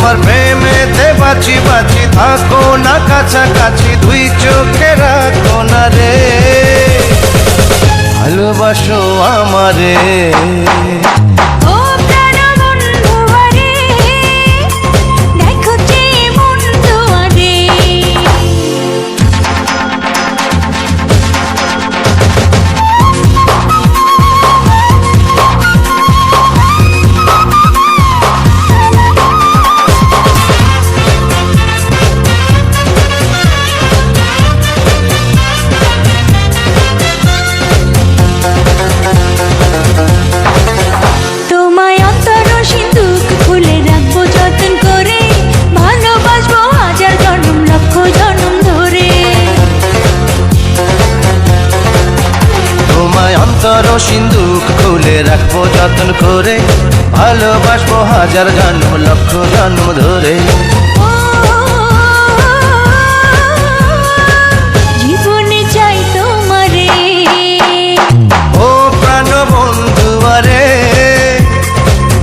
তোমার প্রেমেতে বাঁচি বাঁচি থাকো না কাছাকাছি দুই চোখে রাখো না রে। ভালোবাসো আমারে। সিন্ধুক খুলে রাখব যত্ন করে ভালোবাসবো হাজার জন্ম লক্ষ জন্ম ধরে। জীবনে চাই তোমারে। ও প্রাণ বন্ধু আরে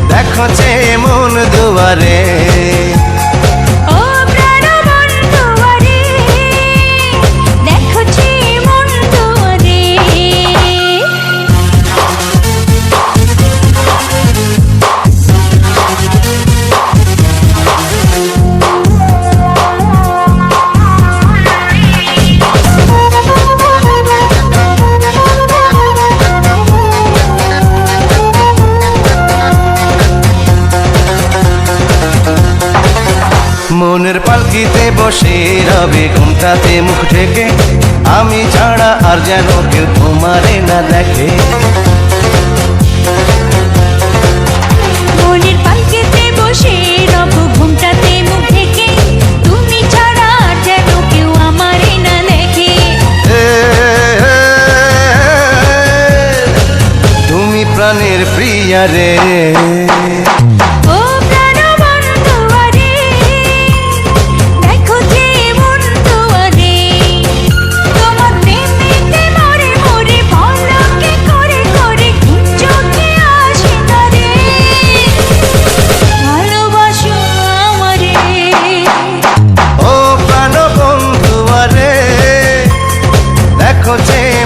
দেখো যে মন দুয়ারে। মনের পালকিতে বসে রবে ঘুমটাতে মুখ ঢেকে আমি ছাড়া আর যেন কেউ তোমারে না দেখে পালকেতে বসে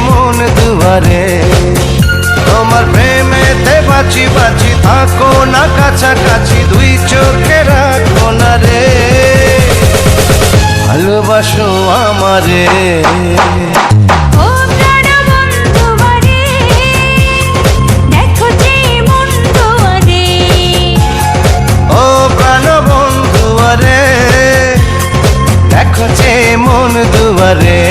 মন দুয়ারে। তোমার প্রেমেতে বাঁচি বাঁচি থাকো না কাছাকাছি দুই চোখে রাখো না রে। ভালোবাসো আমারে। দেখো যে মন দুয়ারে।